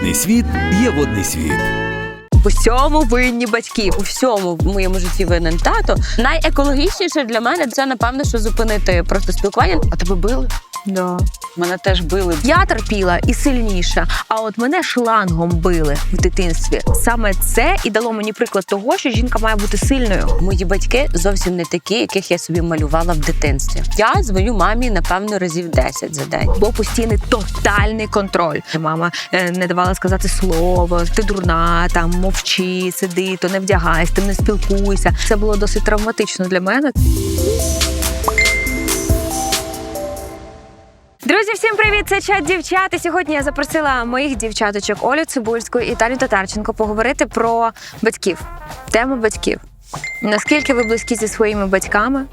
водний світ є водний світ. В усьому винні батьки. У всьому в моєму житті винен тато. Найекологічніше для мене це напевно, що зупинити просто спілкування. А тебе били? Да. Мене теж били. Я терпіла і сильніша. А от мене шлангом били в дитинстві. Саме це і дало мені приклад того, що жінка має бути сильною. Мої батьки зовсім не такі, яких я собі малювала в дитинстві. Я дзвоню мамі напевно разів 10 за день, бо постійний тотальний контроль. Мама е, не давала сказати слово, ти дурна, там мовчи, сиди, то не вдягайся, ти не спілкуйся. Це було досить травматично для мене. Друзі, всім привіт! Це чат дівчат. Сьогодні я запросила моїх дівчаточок Олю Цибульську і Талю Татарченко поговорити про батьків. Тему батьків. Наскільки ви близькі зі своїми батьками?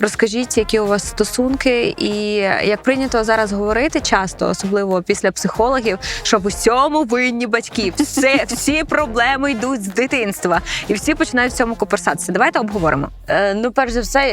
Розкажіть, які у вас стосунки, і як прийнято зараз говорити часто, особливо після психологів, що в усьому винні батьки. Все, всі проблеми йдуть з дитинства, і всі починають в цьому коперсатися. Давайте обговоримо. Е, ну, перш за все,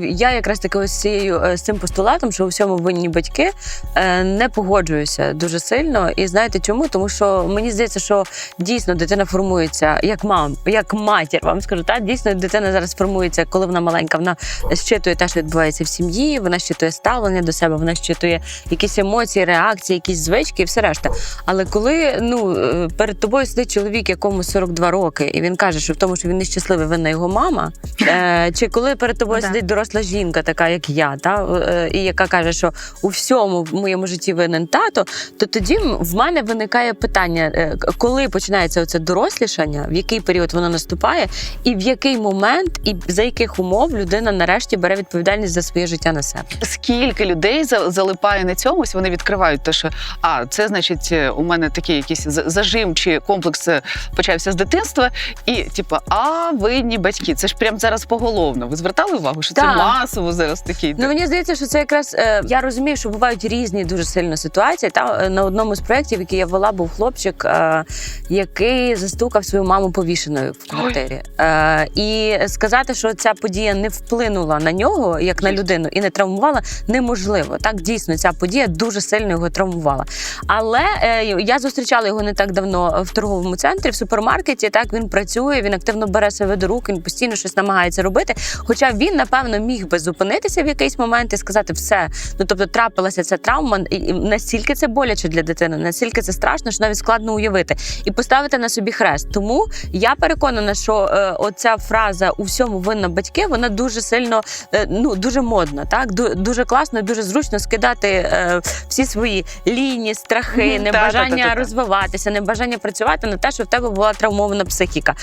я якраз таки ось цією е, з цим постулатом, що у всьому винні батьки, е, не погоджуюся дуже сильно. І знаєте чому? Тому що мені здається, що дійсно дитина формується як мам, як матір. Вам скажу так, дійсно дитина зараз формується, коли вона маленька. Вона щитує те, що відбувається в сім'ї, вона щитує ставлення до себе, вона щитує якісь емоції, реакції, якісь звички і все решта. Але коли ну е, перед тобою сидить чоловік, якому 42 роки, і він каже, що в тому, що він нещасливий, винна його мама. Е, чи коли перед тобою Да. сидить доросла жінка, така як я, та е, і яка каже, що у всьому в моєму житті винен тато, то тоді в мене виникає питання, е, коли починається оце дорослішання, в який період воно наступає, і в який момент, і за яких умов людина нарешті бере відповідальність за своє життя на себе. Скільки людей за- залипає на цьому, ось вони відкривають те, що а це значить, е, у мене такий якийсь зажим чи комплекс е, почався з дитинства, і типу, а винні батьки. Це ж прям зараз поголовно. Ви звертали увагу, що це масово зараз такий. Ну мені здається, що це якраз е, я розумію, що бувають різні дуже сильно ситуації. Та на одному з проєктів, який я вела, був хлопчик, е, який застукав свою маму повішеною в квартирі. Е, і сказати, що ця подія не вплинула на нього як на людину і не травмувала, неможливо. Так дійсно ця подія дуже сильно його травмувала. Але е, я зустрічала його не так давно в торговому центрі, в супермаркеті. Так він працює, він активно бере себе до рук, він постійно щось намагається робити. Хоча він, напевно, міг би зупинитися в якийсь момент і сказати все. Ну тобто трапилася ця травма, і настільки це боляче для дитини, настільки це страшно, що навіть складно уявити і поставити на собі хрест. Тому я переконана, що е, оця фраза у всьому винна батьки, вона дуже сильно е, ну дуже модна. Так Ду- дуже класно, дуже зручно скидати е, всі свої лінії, страхи, небажання розвиватися, небажання працювати на те, що в тебе була травмована психіка.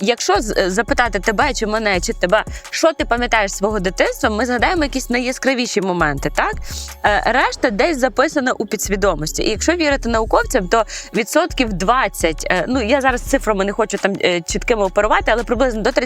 Якщо запитати тебе чи мене, чи тебе, що ти пам'ятаєш свого дитинства, ми згадаємо якісь найяскравіші моменти, так? Е, Решта десь записана у підсвідомості. І якщо вірити науковцям, то відсотків 20, е, ну я зараз цифрами не хочу там чіткими оперувати, але приблизно до 30%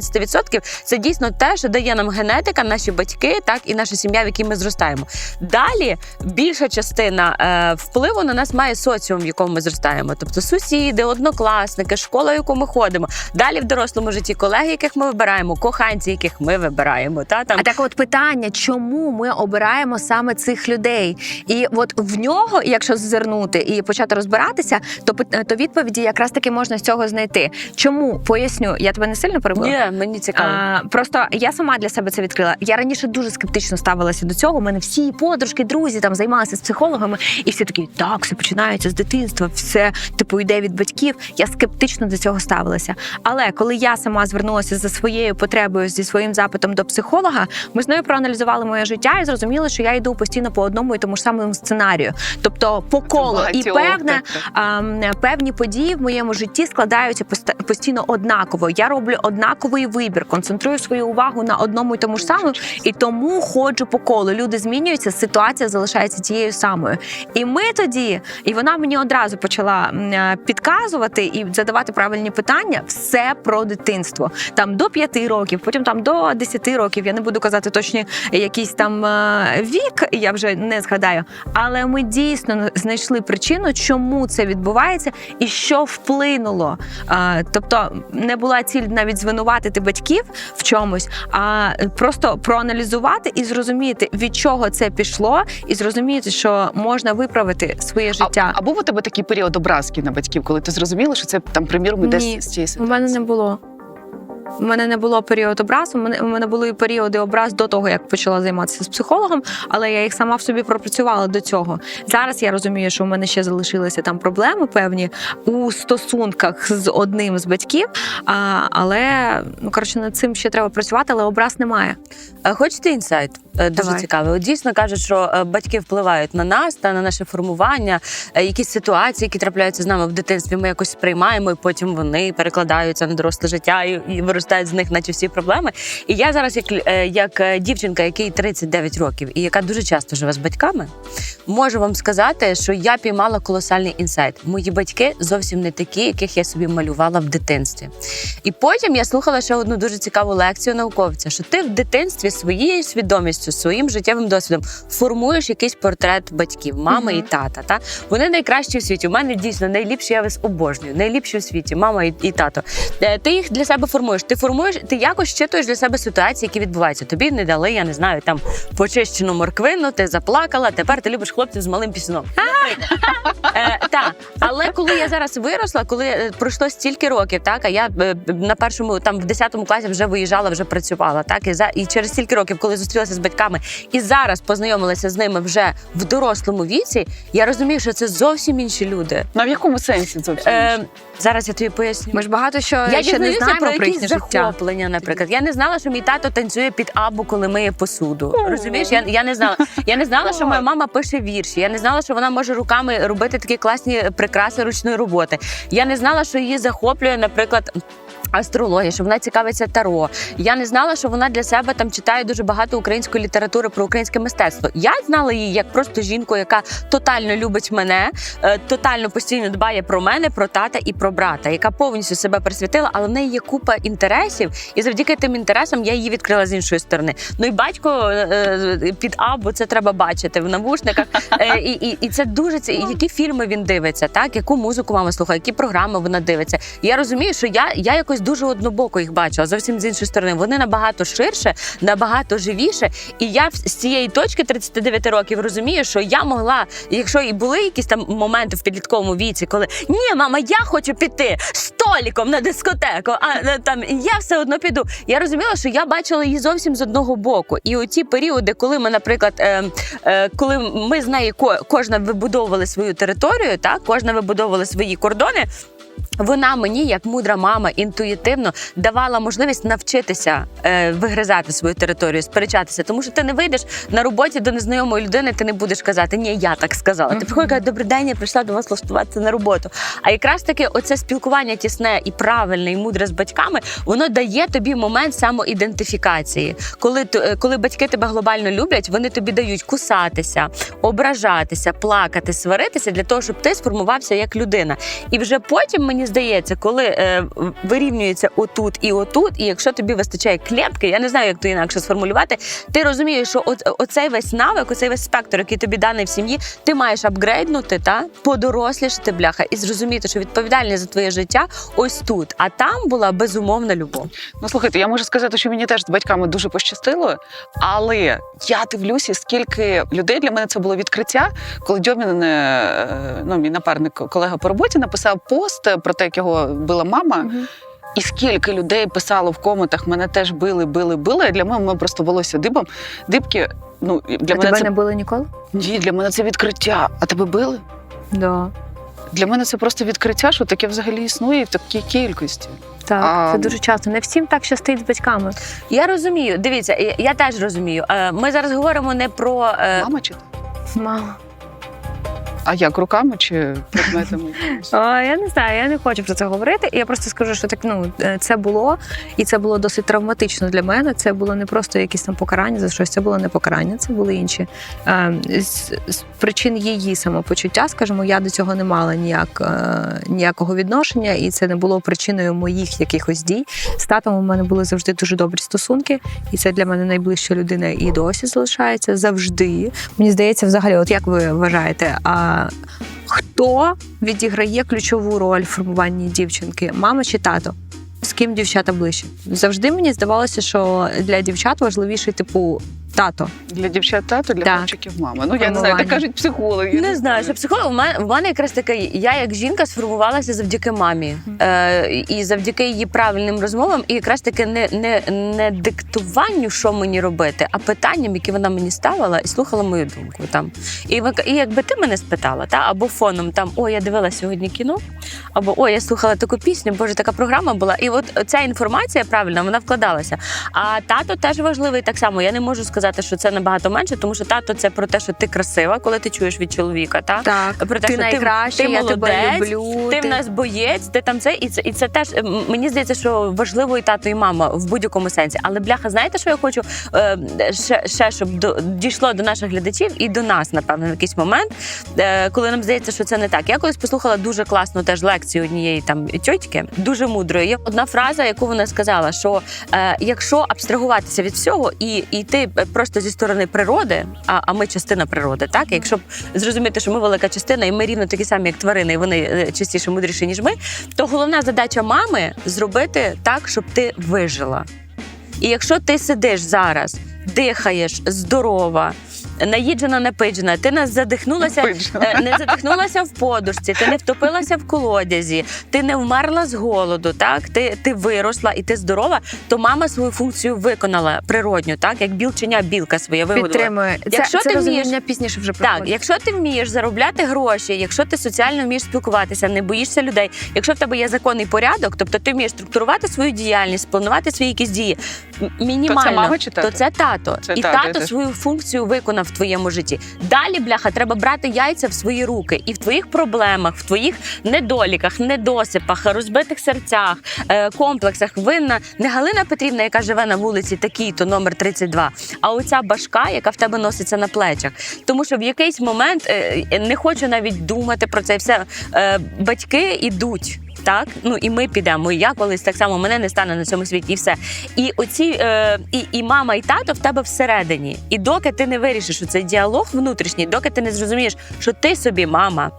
це дійсно те, що дає нам генетика, наші батьки, так і наша сім'я, в якій ми зростаємо. Далі більша частина е, впливу на нас має соціум, в якому ми зростаємо, тобто сусіди, однокласники, школа, в яку ми ходимо. Далі в дорослому житті колеги, яких ми вибираємо, коханці, яких ми вибираємо. Та там А так, от питання, чому ми обираємо саме цих людей? І от в нього, якщо зазирнути і почати розбиратися, то то відповіді якраз таки можна з цього знайти. Чому поясню? Я тебе не сильно перебила? ні, мені цікаво. А, просто я сама для себе це відкрила. Я раніше дуже скептично ставилася до цього. У мене всі подружки, друзі там займалися з психологами, і всі такі, так, все починається з дитинства, все типу йде від батьків. Я скептично до цього ставилася. Але коли я сама звернулася за своєю потребою, зі своїм запитом до психолога, ми з нею проаналізували моє життя і зрозуміли, що я йду постійно по одному і тому ж самому сценарію, тобто по колу. І певне, а, певні події в моєму житті складаються пост- постійно однаково. Я роблю однаковий вибір, концентрую свою увагу на одному і тому ж самому, і тому ходжу по колу. Люди змінюються, ситуація залишається тією самою. І ми тоді, і вона мені одразу почала е, підказувати і задавати правильні питання. Все про дитинство. Там до 5 років, потім там до 10 років. Я не буду казати точні якийсь там е, вік, я вже не згадаю. Але ми дійсно знайшли причину, чому це відбувається і що вплинуло. Е, Тобто не була ціль навіть звинуватити звинуватити батьків в чомусь, а просто проаналізувати і зрозуміти, від чого це пішло, і зрозуміти, що можна виправити своє життя. А, а був у тебе такий період образки на батьків, коли ти зрозуміла, що це там, приміром, іде з цієї У мене не було. У мене не було періоду образу. У мене, були періоди образ до того, як почала займатися з психологом, але я їх сама в собі пропрацювала до цього. Зараз я розумію, що у мене ще залишилися там проблеми певні у стосунках з одним з батьків. А, але ну коротше над цим ще треба працювати, але образ немає. Хочете інсайт? Е, Дуже Давай. цікавий. От дійсно кажуть, що е, батьки впливають на нас та на наше формування, е, якісь ситуації, які трапляються з нами в дитинстві. Ми якось сприймаємо, і потім вони перекладаються на доросле життя і, і виростають з них, наче всі проблеми. І я зараз, як, як дівчинка, якій 39 років, і яка дуже часто живе з батьками, можу вам сказати, що я піймала колосальний інсайт. Мої батьки зовсім не такі, яких я собі малювала в дитинстві. І потім я слухала ще одну дуже цікаву лекцію науковця, що ти в дитинстві своєю свідомістю, своїм життєвим досвідом формуєш якийсь портрет батьків, мами і тата. Та вони найкращі в світі. У мене дійсно найліпші, я вас обожнюю. Найліпші в світі, мама і, і тато. Е, Ти їх для себе формуєш. Ти формуєш, ти якось щитуєш для себе ситуації, які відбуваються. Тобі не дали, я не знаю, там почищену морквину, ти заплакала. Тепер ти любиш хлопців з малим пісном. Е, та, але коли я зараз виросла, коли е, пройшло стільки років, так а я на першому, там в 10 класі вже виїжджала, вже працювала. Так і за і через стільки років, коли зустрілася з батьками, і зараз познайомилася з ними вже в дорослому віці, я розумію, що це зовсім інші люди. Ну, а в якому сенсі взагалі? Е, зараз я тобі поясню. Ми ж багато що Я ще не знаємо про про їхнє життя. захоплення, наприклад. Я не знала, що мій тато танцює під абу, коли миє посуду. Розумієш? Я, я не знала. Я не знала, що моя мама пише вірші. Я не знала, що вона може руками робити такі класні прикраси ручної роботи. Я не знала, що її захоплює, наприклад. Астрологія, що вона цікавиться таро. Я не знала, що вона для себе там читає дуже багато української літератури про українське мистецтво. Я знала її як просто жінку, яка тотально любить мене, е, тотально постійно дбає про мене, про тата і про брата, яка повністю себе присвятила, але в неї є купа інтересів, і завдяки тим інтересам я її відкрила з іншої сторони. Ну і батько е, е, під або це треба бачити в навушниках. І, і, і це дуже ці- які фільми він дивиться, так яку музику мама слухає, які програми вона дивиться. Я розумію, що я, я якось дуже однобоко їх бачила, зовсім з іншої сторони. Вони набагато ширше, набагато живіше. І я з цієї точки 39 років розумію, що я могла, якщо і були якісь там моменти в підлітковому віці, коли ні, мама, я хочу піти століком на дискотеку, а е, там я все одно піду. Я розуміла, що я бачила її зовсім з одного боку. І оті періоди, коли ми, наприклад, е, е, коли ми з нею кожна вибудовували свою територію, так кожна вибудовувала свої кордони. Вона мені, як мудра мама, інтуїтивно давала можливість навчитися е, вигризати свою територію, сперечатися. Тому що ти не вийдеш на роботі до незнайомої людини, ти не будеш казати Ні, я так сказала. Ти приходиш, кажеш, добрий день, я прийшла до вас влаштуватися на роботу. А якраз таки, оце спілкування тісне і правильне, і мудре з батьками, воно дає тобі момент самоідентифікації. Коли е, коли батьки тебе глобально люблять, вони тобі дають кусатися, ображатися, плакати, сваритися для того, щоб ти сформувався як людина. І вже потім мені здається, коли е, вирівнюється отут і отут, і якщо тобі вистачає клепки, я не знаю, як то інакше сформулювати, ти розумієш, що от, оцей весь навик, оцей весь спектр, який тобі даний в сім'ї, ти маєш апгрейднути та подорослішати бляха і зрозуміти, що відповідальність за твоє життя ось тут. А там була безумовна любов. Ну слухайте, я можу сказати, що мені теж з батьками дуже пощастило, але я дивлюся, скільки людей для мене це було відкриття, коли Дьомін, е, ну мій напарник, колега по роботі, написав пост про те, як його била мама. І скільки людей писало в коментах, мене теж били, били, били. А для мене ми просто волосся дибом. Дибки, ну для а мене тебе це не було ніколи? ні, для мене це відкриття. А тебе били? Да. Для мене це просто відкриття, що таке взагалі існує в такій кількості. Так, А- це дуже часто. Не всім так щастить з батьками. Я розумію. Дивіться, я, я теж розумію. Е, Ми зараз говоримо не про е, Мама чи Мама. А як руками чи предметами? А, я не знаю, я не хочу про це говорити. Я просто скажу, що так ну е, це було, і це було досить травматично для мене. Це було не просто якісь там покарання за щось. Це було не покарання, це були інші е, з, з причин її самопочуття. Скажімо, я до цього не мала ніяк е, ніякого відношення, і це не було причиною моїх якихось дій. З татом у мене були завжди дуже добрі стосунки, і це для мене найближча людина і досі залишається завжди. Мені здається, взагалі, от як ви вважаєте, а хто відіграє ключову роль в формуванні дівчинки, мама чи тато? З ким дівчата ближче. Завжди мені здавалося, що для дівчат важливіший типу тато. Для дівчат тато, для Так. хлопчиків мама. Ну я не знаю, Формування. так кажуть психологи. Не знаю, що психолог. У мене, в мене якраз таке, я як жінка сформувалася завдяки мамі. Е, і завдяки її правильним розмовам, і якраз таки не, не, не диктуванню, що мені робити, а питанням, які вона мені ставила, і слухала мою думку. Там. І, і якби ти мене спитала, та, або фоном там о, я дивилася сьогодні кіно, або о, я слухала таку пісню, боже, така програма була. І от ця інформація правильна, вона вкладалася. А тато теж важливий так само. Я не можу сказати, що це набагато менше, тому що тато це про те, що ти красива, коли ти чуєш від чоловіка. Та? Так, Про те, ти що ти- найкращий, ти я тебе молодець, люблю. Ти в нас боєць, ти там це, і це, і це теж мені здається, що важливо і тато, і мама в будь-якому сенсі. Але бляха, знаєте, що я хочу е, ще, ще щоб до, дійшло до наших глядачів і до нас, напевно, в якийсь момент, е, коли нам здається, що це не так. Я колись послухала дуже класну теж лекцію однієї там тьотьки, дуже мудрої. Є одна фраза, яку вона сказала: що е, якщо абстрагуватися від всього і і йти просто зі сторони природи, а, а ми частина природи, так якщо б зрозуміти, що ми велика частина, і ми рівно такі самі, як тварини, і вони е, частіше мудріші, ніж ми, то головна задача мами зробити так, щоб ти вижила. І якщо ти сидиш зараз, дихаєш, здорова. Наїджена, напиджена, ти нас задихнулася, Напиджена. е, не задихнулася в подушці, ти не втопилася в колодязі, ти не вмерла з голоду, так ти, ти виросла і ти здорова, то мама свою функцію виконала природню, так як білченя білка своє вигодила. Підтримує. Якщо це ти розуміння вмієш- пізніше вже Так, якщо ти вмієш заробляти гроші, якщо ти соціально вмієш спілкуватися, не боїшся людей, якщо в тебе є законний порядок, тобто ти вмієш структурувати свою діяльність, планувати свої якісь дії мінімально, мама чи тато? то це тато. Це і тато, тато свою функцію виконав в твоєму житті. Далі, бляха, треба брати яйця в свої руки і в твоїх проблемах, в твоїх недоліках, недосипах, розбитих серцях, е, комплексах. Винна не Галина Петрівна, яка живе на вулиці такій-то номер 32, а оця башка, яка в тебе носиться на плечах. Тому що в якийсь момент е, не хочу навіть думати про це все. Е, батьки ідуть. Так, ну і ми підемо. І я колись так само мене не стане на цьому світі, і все. І оці е, і, і мама, і тато в тебе всередині. І доки ти не вирішиш цей діалог внутрішній, доки ти не зрозумієш, що ти собі мама.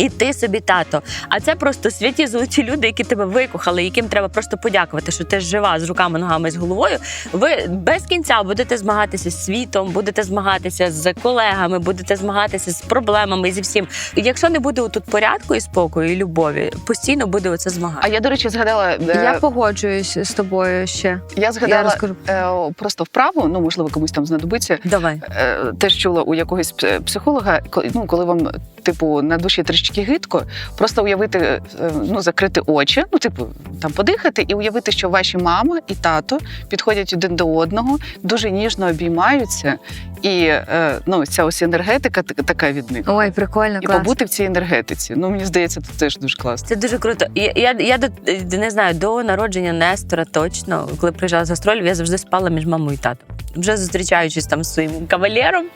І ти собі тато. А це просто святі золоті люди, які тебе викохали, яким треба просто подякувати, що ти жива з руками, ногами, з головою. Ви без кінця будете змагатися з світом, будете змагатися з колегами, будете змагатися з проблемами зі всім. І якщо не буде тут порядку і спокою, і любові, постійно буде оце змагання. А я, до речі, згадала. е, Я погоджуюсь з тобою ще. я Я згадала розкажу. е, просто вправу, ну можливо, комусь там знадобиться. Давай. Е, Теж чула у якогось психолога, коли- ну, коли вам, типу, на душі трішки гидко, просто уявити, е, ну, закрити очі, ну, типу, там подихати і уявити, що ваші мама і тато підходять один до одного, дуже ніжно обіймаються, і е, ну, ця ось енергетика така від них. Ой, прикольно, І клас. побути в цій енергетиці. Ну, мені здається, це теж дуже класно. Це дуже круто. Я, я, я до не знаю, до народження Нестора точно, коли приїжджала з гастролів, я завжди спала між мамою і татом. Вже зустрічаючись там з своїм кавалером.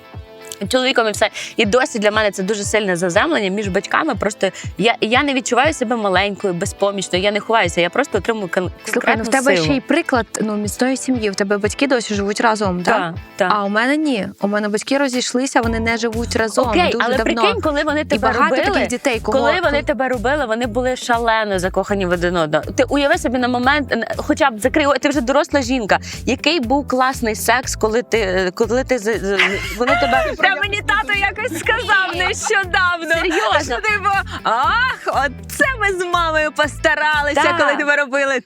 Чоловіком і все. І досі для мене це дуже сильне заземлення між батьками. Просто я, я не відчуваю себе маленькою, безпомічною. Я не ховаюся. Я просто отримую кон- Слухай, ну в тебе силу. ще й приклад ну, міцної сім'ї. В тебе батьки досі живуть разом, так? Так, так. А у мене ні. У мене батьки розійшлися, вони не живуть разом Окей, дуже але давно. прикинь, коли вони І тебе багато робили, таких дітей, кого Коли вони тебе робили, вони були шалено закохані в один одного. Ти уяви собі на момент, хоча б закрий, о- ти вже доросла жінка. Який був класний секс, коли ти коли ти вони тебе Та мені тато якось сказав нещодавно. серйозно. Типу, ах, оце ми з мамою постаралися, коли тебе робили.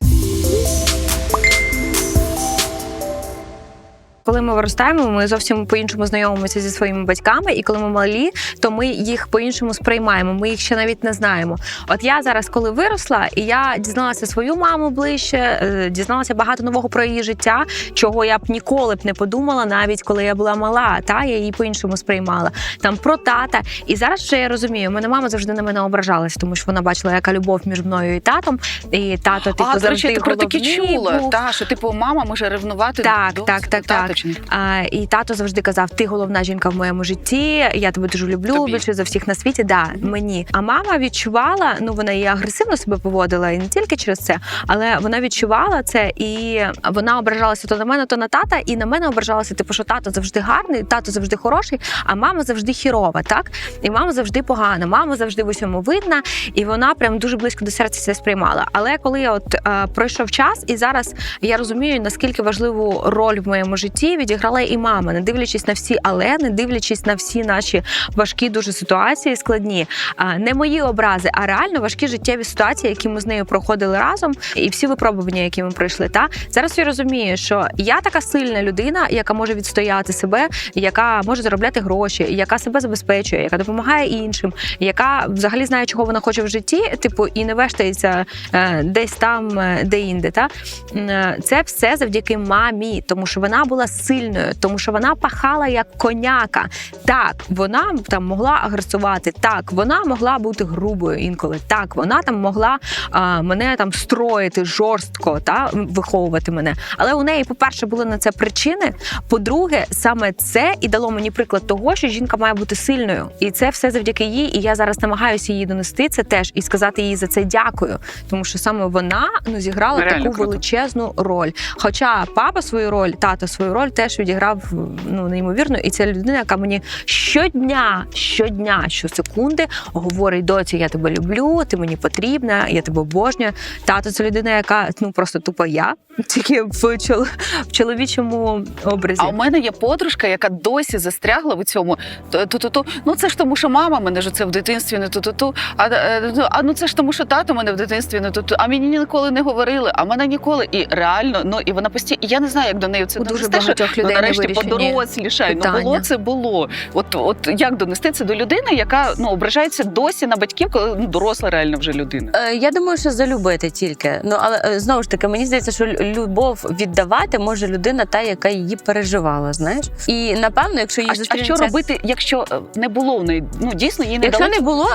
Коли ми виростаємо, ми зовсім по-іншому знайомимося зі своїми батьками, і коли ми малі, то ми їх по-іншому сприймаємо. Ми їх ще навіть не знаємо. От я зараз, коли виросла, і я дізналася свою маму ближче, е, дізналася багато нового про її життя, чого я б ніколи б не подумала, навіть коли я була мала. Та я її по-іншому сприймала. Там про тата. І зараз вже я розумію, мене мама завжди на мене ображалась, тому що вона бачила, яка любов між мною і татом. І тато типу а, до речі, завжди я про таке чула. Та, що типу мама може ревнувати Так, до так, так, так. Точно. А, і тато завжди казав: ти головна жінка в моєму житті, я тебе дуже люблю Тобі. більше за всіх на світі. Да, мені. А мама відчувала, ну вона і агресивно себе поводила, і не тільки через це, але вона відчувала це, і вона ображалася то на мене, то на тата, і на мене ображалася, типу, що тато завжди гарний, тато завжди хороший, а мама завжди хірова, так? І мама завжди погана, мама завжди в усьому видна, і вона прям дуже близько до серця це сприймала. Але коли от е, пройшов час, і зараз я розумію, наскільки важливу роль в моєму житті відіграла і мама, не дивлячись на всі, але не дивлячись на всі наші важкі дуже ситуації, складні. Не мої образи, а реально важкі життєві ситуації, які ми з нею проходили разом, і всі випробування, які ми пройшли. Та зараз я розумію, що я така сильна людина, яка може відстояти себе, яка може заробляти гроші, яка себе забезпечує, яка допомагає іншим, яка взагалі знає, чого вона хоче в житті, типу, і не вештається е, десь там, е, де інде. Та е, це все завдяки мамі, тому що вона була сильною, тому що вона пахала як коняка. Так, вона там могла агресувати, так, вона могла бути грубою інколи. Так, вона там могла а, мене там строїти жорстко та виховувати мене. Але у неї, по-перше, були на це причини. По-друге, саме це і дало мені приклад того, що жінка має бути сильною, і це все завдяки їй. І я зараз намагаюся її донести це теж і сказати їй за це дякую, тому що саме вона ну зіграла Реально таку круто. величезну роль. Хоча папа свою роль, тато свою роль теж відіграв ну неймовірно, і це людина, яка мені щодня, щодня, щосекунди говорить: доці, я тебе люблю, ти мені потрібна, я тебе обожнюю. Тато це людина, яка ну просто тупо я, тільки в, чол- в чоловічому образі. А у мене є подружка, яка досі застрягла в цьому. Ту-ту-ту. Ну це ж тому, що мама мене ж це в дитинстві не ту-ту-ту. А, е, ну, а ну це ж тому, що тато мене в дитинстві не ту-ту. А мені ніколи не говорили, а мене ніколи. І реально, ну і вона постійно. Я не знаю, як до неї це дуже що, багатьох людей ну, нарешті подорослішай. Ну було це було. От, от як донести це до людини, яка ну ображається досі на батьків, коли ну, доросла реально вже людина. Е, Я думаю, що залюбити тільки. Ну але е, знову ж таки, мені здається, що любов віддавати може людина, та яка її переживала. Знаєш, і напевно, якщо їй А, а що робити, якщо е, не було в неї? Ну дійсно їй не Якщо дали не було,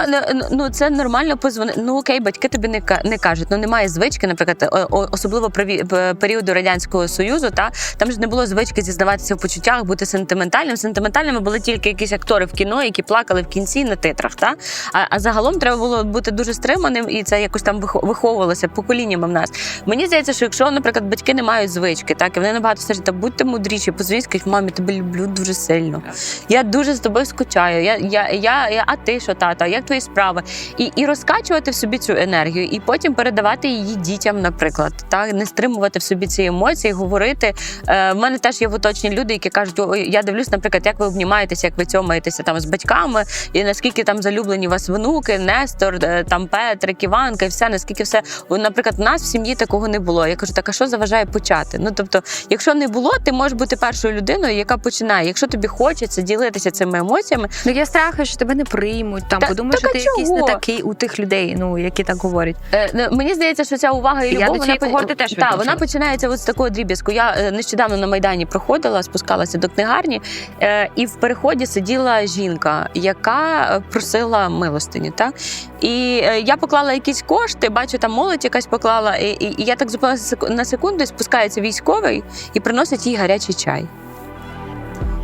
ну, це нормально позвонити. Ну окей, батьки тобі не не кажуть. Ну немає звички, наприклад, особливо при періоду радянського союзу. Та там ж не було звички зізнаватися в почуттях, бути сентиментальним. Сентиментальними були тільки якісь актори в кіно, які плакали в кінці на титрах. Та а, а загалом треба було бути дуже стриманим, і це якось там виховувалося поколіннями в нас. Мені здається, що якщо, наприклад, батьки не мають звички, так і вони набагато стежать, та будьте мудріші, позвоніть, скажіть, мамі, тебе люблю дуже сильно. Я дуже з тобою скучаю. Я, я, я, я, а ти що, тата? Як твої справи? І, і розкачувати в собі цю енергію, і потім передавати її дітям, наприклад, так не стримувати в собі ці емоції, говорити. Е, в мене теж є в оточенні люди, які кажуть, я дивлюсь, наприклад, як ви обнімаєтеся, як ви цьомаєтеся там з батьками, і наскільки там залюблені у вас внуки, Нестор, е, там Петрик, Іванка, і все, наскільки все. Наприклад, у нас в сім'ї такого не було. Я кажу, так а що заважає почати? Ну тобто, якщо не було, ти можеш бути першою людиною, яка починає. Якщо тобі хочеться ділитися цими емоціями, Ну я страхаю, що тебе не приймуть. Там Та- подумаєш, що ти якийсь не такий у тих людей, ну які так говорять. Е, ну, мені здається, що ця увага і любов до цієї вона, теж та, вона починається от з такого дріб'язку. Я е, нещодавно на майдані проходила, спускалася до книгарні, е, і в переході сиділа жінка, яка е, просила милостині. Так? І е, я поклала якісь кошти, бачу, там молодь якась поклала, і, і, і я так зупинилася на секунду, спускається військовий і приносить їй гарячий чай.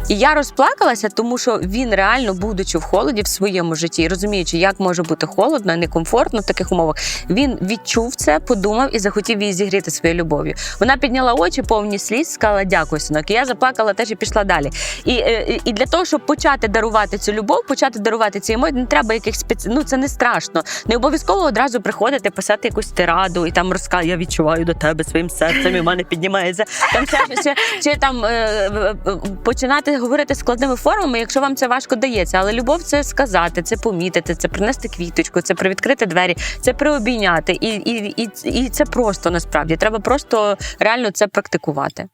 І я розплакалася, тому що він реально, будучи в холоді в своєму житті, розуміючи, як може бути холодно, некомфортно в таких умовах, він відчув це, подумав і захотів її зігріти своєю любов'ю. Вона підняла очі, повні сліз, сказала дякую, синок. І я заплакала теж і пішла далі. І, е, і для того, щоб почати дарувати цю любов, почати дарувати ці емоції, не треба якихось спеці... Ну це не страшно. Не обов'язково одразу приходити, писати якусь тираду і там розказати, я відчуваю до тебе своїм серцем, і в мене піднімається. Там ще, ще, ще там е, починати говорити складними формами, якщо вам це важко дається. Але любов це сказати, це помітити, це принести квіточку, це привідкрити двері, це приобійняти. І, і, і, і це просто насправді. Треба просто реально це практикувати.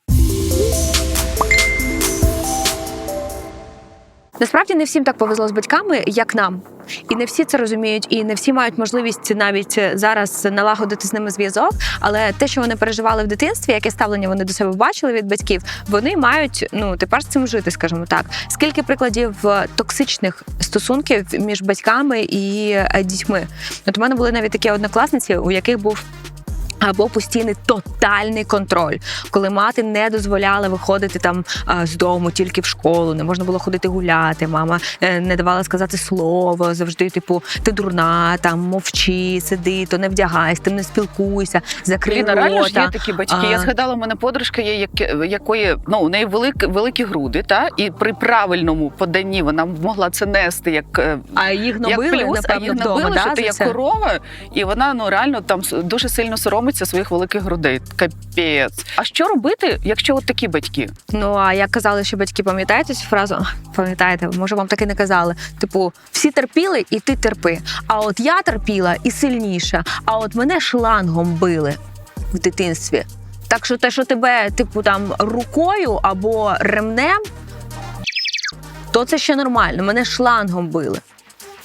Насправді не всім так повезло з батьками, як нам. І не всі це розуміють, і не всі мають можливість навіть зараз налагодити з ними зв'язок. Але те, що вони переживали в дитинстві, яке ставлення вони до себе бачили від батьків, вони мають ну тепер з цим жити, скажімо так. Скільки прикладів е, токсичних стосунків між батьками і е, дітьми? От у мене були навіть такі однокласниці, у яких був Або постійний тотальний контроль, коли мати не дозволяла виходити там з дому тільки в школу, не можна було ходити гуляти. Мама е, не давала сказати слово, завжди, типу, ти дурна, там мовчи, сиди, то не вдягайся, ти не спілкуйся, закрий Ліна, реально ж є такі батьки. А. Я згадала, у мене подружка є, як- якої ну у неї великі, великі груди, та і при правильному поданні вона могла це нести як. е, А їх Як набили, плюс, а напевно, їх вдома, набили, да, ти як корова, і вона ну реально там дуже сильно соромиться своїх великих грудей. Капець. А що робити, якщо от такі батьки? Ну а як казали, що батьки пам'ятаєте цю фразу? Пам'ятаєте, може вам так і не казали. Типу, всі терпіли, і ти терпи. А от я терпіла і сильніше. А от мене шлангом били в дитинстві. Так що те, що тебе, типу, там рукою або ремнем, то це ще нормально. Мене шлангом били.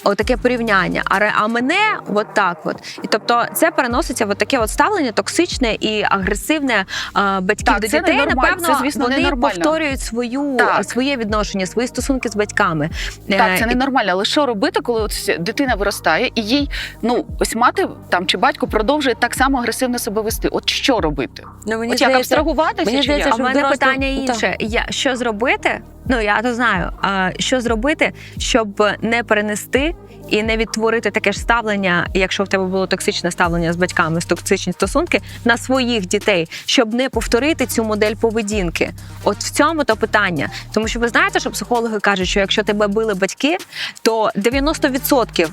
Отаке порівняння. А, а мене от так от. І тобто це переноситься в таке от ставлення токсичне і агресивне а, батьків Так, до це дітей. Напевно, це, звісно, вони ненормально. повторюють свою Так. своє відношення, свої стосунки з батьками. Так, Е, це і- ненормально. Але що робити, коли от дитина виростає, і їй ну ось мати там чи батько продовжує так само агресивно себе вести? От що робити? Ну, мені от як абстрагуватися мені здається, А в що мене питання інше. Я що зробити? Ну я то знаю. А що зробити, щоб не перенести і не відтворити таке ж ставлення, якщо в тебе було токсичне ставлення з батьками, з токсичні стосунки на своїх дітей, щоб не повторити цю модель поведінки? От в цьому то питання. Тому що ви знаєте, що психологи кажуть, що якщо тебе били батьки, то 90%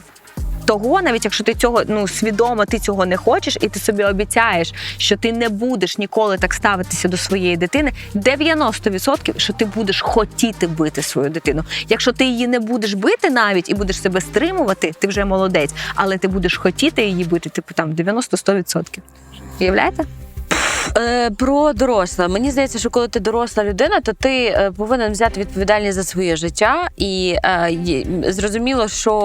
того, навіть якщо ти цього ну свідомо ти цього не хочеш, і ти собі обіцяєш, що ти не будеш ніколи так ставитися до своєї дитини, 90% що ти будеш хотіти бити свою дитину. Якщо ти її не будеш бити навіть і будеш себе стримувати, ти вже молодець, але ти будеш хотіти її бити, типу там 90-100%. Уявляєте? Е, Про доросла. Мені здається, що коли ти доросла людина, то ти е, повинен взяти відповідальність за своє життя. І е, зрозуміло, що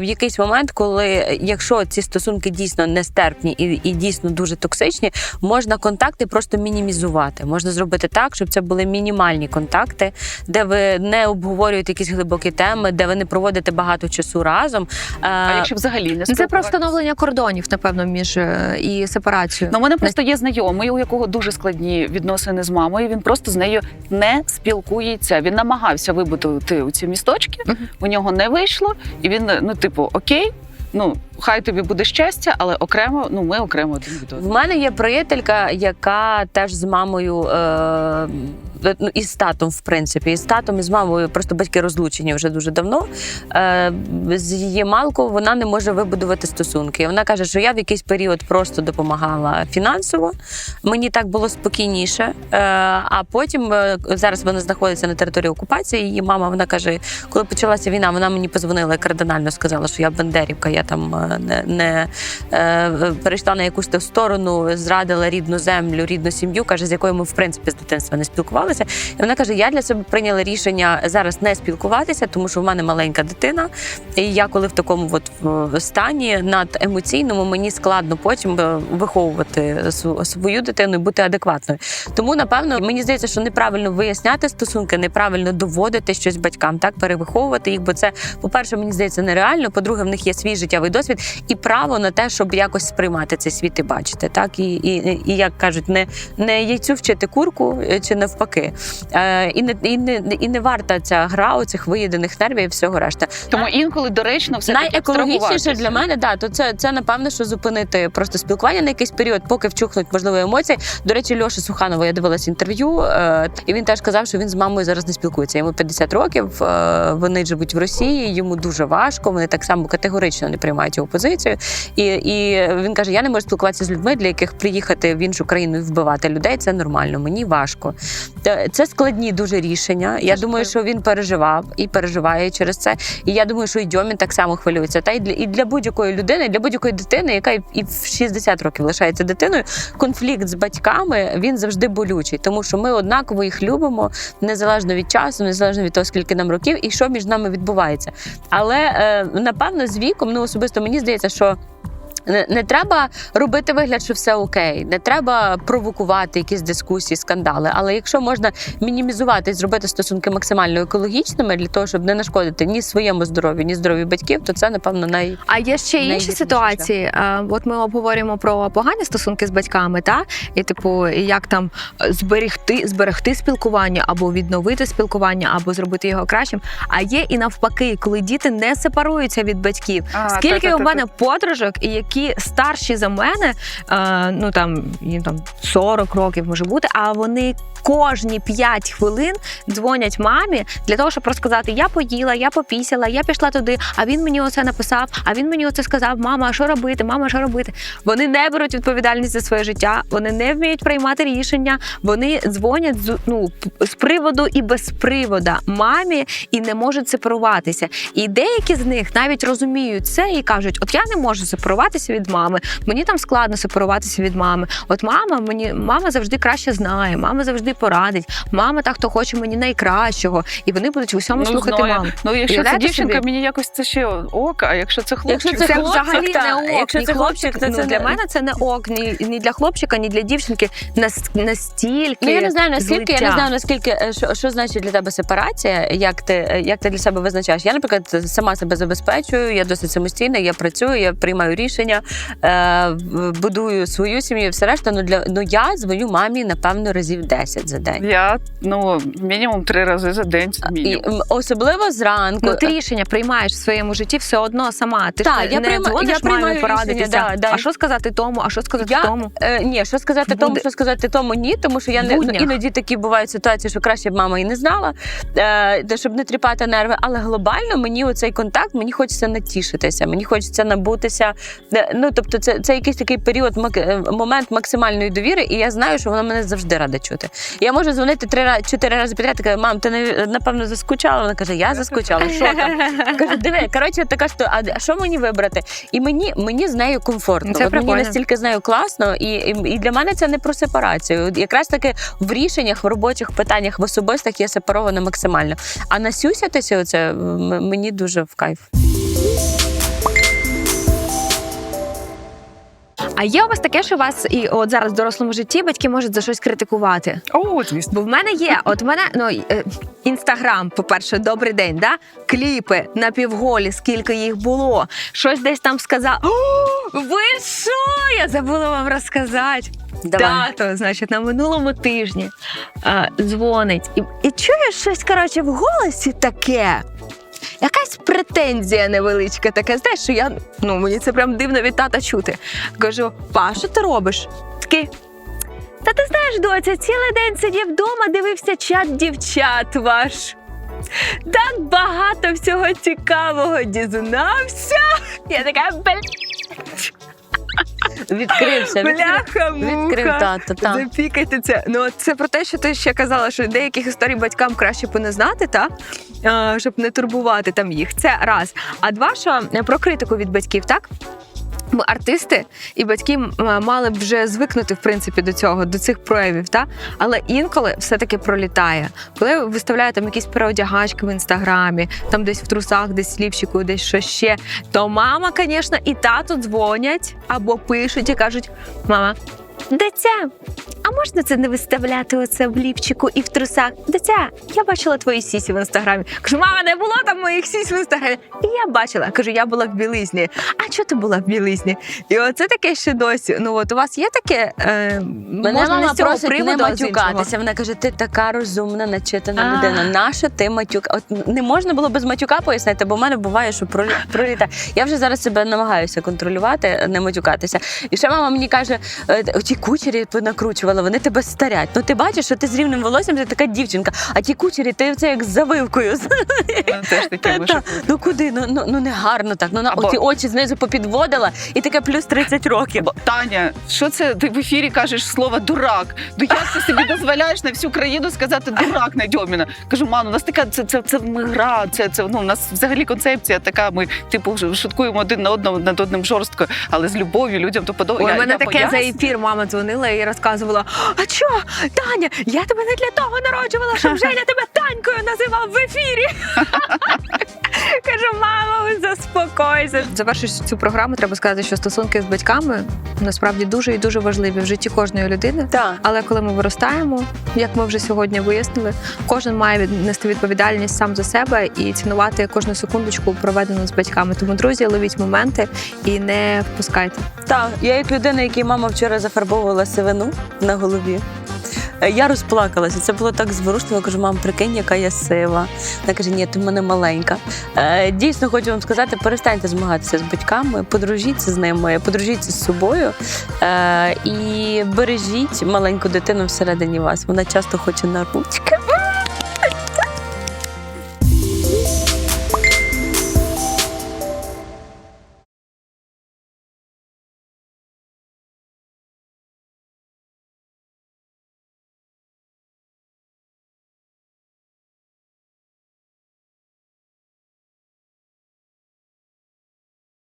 в якийсь момент, коли якщо ці стосунки дійсно нестерпні і, і дійсно дуже токсичні, можна контакти просто мінімізувати. Можна зробити так, щоб це були мінімальні контакти, де ви не обговорюєте якісь глибокі теми, де ви не проводите багато часу разом. Е, А якщо взагалі не Це про встановлення кордонів, напевно, між і сепарацією. Ну, у мене просто є знайомий, у якого дуже складні відносини з мамою. Він просто з нею не спілкується. Він намагався вибудувати у ці місточки. У нього не вийшло, і він, ну, типу, окей, ну хай тобі буде щастя, але окремо, ну ми окремо один від одного. В мене є приятелька, яка теж з мамою. Е- Ну, і з татом, в принципі, і з татом, і з мамою просто батьки розлучені вже дуже давно. Е, з її малкою вона не може вибудувати стосунки. Вона каже, що я в якийсь період просто допомагала фінансово. Мені так було спокійніше. Е, а потім е, зараз вона знаходиться на території окупації. Її мама вона каже, коли почалася війна, вона мені позвонила і кардинально сказала, що я бандерівка, я там е, не, не е, перейшла на якусь там сторону, зрадила рідну землю, рідну сім'ю, каже, з якою ми в принципі з дитинства не спілкувалися. І вона каже: я для себе прийняла рішення зараз не спілкуватися, тому що в мене маленька дитина. І я коли в такому от стані над емоційному, мені складно потім е, виховувати свою дитину і бути адекватною. Тому напевно мені здається, що неправильно виясняти стосунки, неправильно доводити щось батькам, так перевиховувати їх, бо це, по-перше, мені здається, нереально. По-друге, в них є свій життєвий досвід і право на те, щоб якось сприймати цей світ і бачити. Так і, і, і як кажуть, не, не яйцю вчити курку е, чи навпаки. Е, і не і не і не варта ця гра оцих виїдених нервів і всього решта. Тому інколи доречно все Найекологічніше для мене, да, то це, це напевно, що зупинити просто спілкування на якийсь період, поки вчухнуть можливо емоції. До речі, Льоша Суханова, я дивилася інтерв'ю, е, і він теж казав, що він з мамою зараз не спілкується. Йому 50 років. е, вони живуть в Росії, йому дуже важко. Вони так само категорично не приймають його позицію. І, і він каже: Я не можу спілкуватися з людьми, для яких приїхати в іншу країну і вбивати людей. Це нормально, мені важко. Це складні дуже рішення. Я думаю, що він переживав і переживає через це. І я думаю, що і Дьомін так само хвилюється. Та й для і для будь-якої людини, і для будь-якої дитини, яка і і в 60 років лишається дитиною, конфлікт з батьками він завжди болючий, тому що ми однаково їх любимо незалежно від часу, незалежно від того, скільки нам років, і що між нами відбувається. Але е, напевно з віком, ну особисто мені здається, що. Не, не треба робити вигляд, що все окей. Не треба провокувати якісь дискусії, скандали. Але якщо можна мінімізувати і зробити стосунки максимально екологічними для того, щоб не нашкодити ні своєму здоров'ю, ні здоров'ю батьків, то це напевно най А є ще інші ситуації. Е, От ми обговорюємо про погані стосунки з батьками, та і типу, як там зберегти, зберегти спілкування або відновити спілкування, або зробити його кращим. А є і навпаки, коли діти не сепаруються від батьків. А, Скільки та-та-та-та. у мене подружок, і які старші за мене, е, ну там їм там 40 років може бути, а вони кожні 5 хвилин дзвонять мамі для того, щоб розказати: я поїла, я попісяла, я пішла туди, а він мені оце написав, а він мені оце сказав: мама, а що робити? Мама, що робити? Вони не беруть відповідальність за своє життя, вони не вміють приймати рішення, вони дзвонять з ну з приводу і без привода мамі і не можуть сепаруватися. І деякі з них навіть розуміють це і кажуть: от я не можу сепаруватися від мами, мені там складно сепаруватися від мами. От мама мені мама завжди краще знає, мама завжди порадить. Мама так, хто хоче мені найкращого, і вони будуть в усьому слухати знаю. маму. Ну, якщо це дівчинка, собі? мені якось це ще ок, а якщо це хлопчик, Якщо Це, хлопчик, взагалі та, не ок. якщо ні це хлопчик, то ну, це для не- мене це не ок, ні, ні для хлопчика, ні для дівчинки. Нас, настільки Ну я не знаю наскільки, я не знаю наскільки е, що, що значить для тебе сепарація, як ти е, як ти для себе визначаєш. Я, наприклад, сама себе забезпечую, я досить самостійна, я працюю, я приймаю рішення, е, будую свою сім'ю, і все решта. Ну для ну я дзвоню мамі напевно разів 10 за день. я ну мінімум три рази за день. це І особливо зранку. Ну, ти рішення приймаєш в своєму житті все одно сама. Ти Так, ж я не прийма- дзвониш я мамі приймаю порадитися. да, да. А що сказати тому, а що сказати Я- тому? Е, ні, що сказати тому, що сказати тому, ні, тому що я не ну, іноді такі бувають ситуації, що краще б мама і не знала, е, щоб не тріпати нерви. Але глобально мені оцей контакт, мені хочеться натішитися, мені хочеться набутися. Е, Ну тобто, це, це якийсь такий період, е, момент максимальної довіри, і я знаю, що вона мене завжди рада чути. Я можу дзвонити три рази чотири рази підряд. і кажу, мам, ти напевно заскучала. Вона каже, я заскучала. Що там? Кажу, диви, коротше, така що, а, що мені вибрати? І мені, мені з нею комфортно. Це От мені настільки з нею класно, і, і, і для мене це не про сепарацію. Якраз таки в рішеннях, в робочих питаннях, в особистих я сепарована максимально. А насюсятися, оце м- мені дуже в кайф. А є у вас таке, що вас і от зараз в дорослому житті батьки можуть за щось критикувати? О, звісно. Бо в мене є, от в мене ну е, інстаграм, по-перше, добрий день, да? кліпи напівголі, скільки їх було. Щось десь там сказав. О, ви що? Я забула вам розказати. Давай. Тато, значить, на минулому тижні е, дзвонить і, і чуєш щось, коротше, в голосі таке. Якась претензія невеличка така. Знаєш, що я ну мені це прям дивно від тата чути. Кажу, па, що ти робиш? Такий. Та ти знаєш, доця, цілий день сидів вдома, дивився чат дівчат ваш. Так багато всього цікавого дізнався. Я така бля, Відкрився. відкрив- бляха, Відкрив тато. Та. Запікайте це. Ну це про те, що ти ще казала, що деяких історій батькам краще б не знати, та а, щоб не турбувати там їх. Це раз. А два, що е, про критику від батьків, так? Ми артисти, і батьки мали б вже звикнути в принципі до цього, до цих проявів, та але інколи все-таки пролітає. Коли виставляю там якісь переодягачки в інстаграмі, там десь в трусах, десь слівчику, десь що ще, то мама, звісно, і тато дзвонять або пишуть і кажуть: мама. Дитя, а можна це не виставляти оце в лівчику і в трусах? Дитя, я бачила твої сісі в інстаграмі. Кажу, мама, не було там моїх сісь в інстаграмі. І я бачила. Кажу, я була в білизні. А чого ти була в білизні? І оце таке ще досі. Ну от у вас є таке. Е, Мене можна мама з цього просить не приводу, з іншого? матюкатися. Вона каже: ти така розумна, начитана А. людина. Наша ти матюк? От не можна було без матюка пояснити, бо в мене буває, що пролі- пролітає. Я вже зараз себе намагаюся контролювати, не матюкатися. І ще мама мені каже: «Е, ті кучері накручувала, вони тебе старять. Ну ти бачиш, що ти з рівним волоссям, ти така дівчинка, а ті кучері, ти це як з завивкою. Теж таке Та, може та. Ну куди? Ну, ну, ну не гарно так. Ну на Або- оті очі знизу попідводила, і таке плюс 30 років. Бо, Таня, що це ти в ефірі кажеш слово дурак? Ну як ти собі дозволяєш на всю країну сказати дурак Надьоміна? Кажу, мам, у нас така це, це, це ми гра, це, це ну у нас взагалі концепція така. Ми типу шуткуємо один на одному над одним жорстко, але з любов'ю людям то подобається. у мене таке за ефір мама дзвонила і розказувала. а чо? Таня, я тебе не для того народжувала, щоб Женя тебе Танькою називав в ефірі. Кажу, мама, заспокойся. Завершуючи цю програму, треба сказати, що стосунки з батьками насправді дуже і дуже важливі в житті кожної людини. Так. Але коли ми виростаємо, як ми вже сьогодні вияснили, кожен має нести відповідальність сам за себе і цінувати кожну секундочку, проведену з батьками. Тому, друзі, ловіть моменти і не впускайте. Так, я як людина, якій мама вчора зафарбовувала сивину на голові. е, Я розплакалася. Це було так зворушливо. Кажу, мам, прикинь, яка я сива. Вона каже, ні, ти в мене маленька. Е, Дійсно, хочу вам сказати, перестаньте змагатися з батьками, подружіться з ними, подружіться з собою е, і бережіть маленьку дитину всередині вас. Вона часто хоче на ручки.